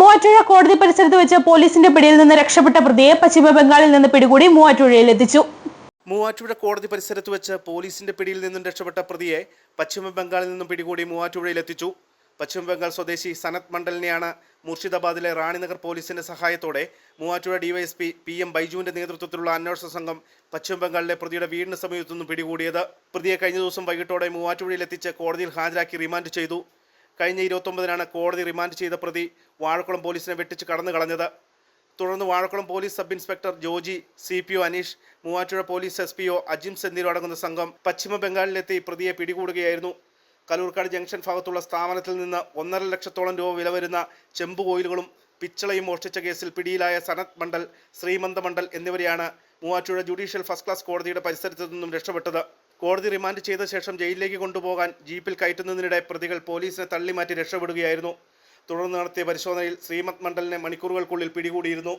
മൂവാറ്റുപുഴ കോടതി പരിസരത്ത് വെച്ച് പോലീസിന്റെ പിടിയിൽ നിന്ന് രക്ഷപ്പെട്ട പ്രതിയെ പശ്ചിമ ബംഗാളിൽ നിന്ന് പിടികൂടി മൂവാറ്റുഴയിൽ എത്തിച്ചു. മൂവാറ്റുപുഴ കോടതി പരിസരത്ത് വെച്ച് പോലീസിന്റെ പിടിയിൽ നിന്നും രക്ഷപ്പെട്ട പ്രതിയെ പശ്ചിമ ബംഗാളിൽ നിന്നും പിടികൂടി മൂവാറ്റുപുഴയിൽ എത്തിച്ചു. പശ്ചിമ ബംഗാൾ സ്വദേശി സനത് മണ്ഡലിനെയാണ് മുർഷിദാബാദിലെ റാണിനഗർ പോലീസിന്റെ സഹായത്തോടെ മൂവാറ്റുപുഴ ഡിവൈഎസ്പി പി എം ബൈജുവിന്റെ നേതൃത്വത്തിലുള്ള അന്വേഷണ സംഘം പശ്ചിമ ബംഗാളിലെ പ്രതിയുടെ വീടിന് സമീപത്തു നിന്നും പിടികൂടിയത്. പ്രതിയെ കഴിഞ്ഞ ദിവസം വൈകിട്ടോടെ മൂവാറ്റുപുഴയിൽ എത്തിച്ച് കോടതിയിൽ ഹാജരാക്കി റിമാൻഡ് ചെയ്തു. കഴിഞ്ഞ ഇരുപത്തൊമ്പതിനാണ് കോടതി റിമാൻഡ് ചെയ്ത പ്രതി വാഴക്കുളം പോലീസിനെ വെട്ടിച്ച് കടന്നു കളഞ്ഞത്. തുടർന്ന് Vazhakkulam police sub inspector Joji C P O Aneesh Muvattupuzha police S P O Ajims എന്നിവരടങ്ങുന്ന സംഘം പശ്ചിമ ബംഗാളിലെത്തി പ്രതിയെ പിടികൂടുകയായിരുന്നു. കലൂർക്കാട് ജംഗ്ഷൻ ഭാഗത്തുള്ള സ്ഥാപനത്തിൽ നിന്ന് ഒന്നര ലക്ഷത്തോളം രൂപ വില വരുന്ന ചെമ്പ് കോയിലുകളും പിച്ചളയും മോഷ്ടിച്ച കേസിൽ പിടിയിലായ സനത് മണ്ഡൽ ശ്രീമന്ത മണ്ഡൽ എന്നിവരെയാണ് മൂവാറ്റുപുഴ ജുഡീഷ്യൽ ഫസ്റ്റ് ക്ലാസ് കോടതിയുടെ പരിസരത്തു നിന്നും രക്ഷപ്പെട്ടത്. കോടതി റിമാൻഡ് ചെയ്ത ശേഷം ജയിലിലേക്ക് കൊണ്ടുപോകാൻ ജീപ്പിൽ കയറ്റുന്നതിനിടെ പ്രതികൾ പോലീസിനെ തള്ളിമാറ്റി രക്ഷപ്പെടുകയായിരുന്നു. തുടർന്ന് നടത്തിയ പരിശോധനയിൽ ശ്രീമത് മണ്ഡലിനെ മണിക്കൂറുകൾക്കുള്ളിൽ പിടികൂടിയിരുന്നു.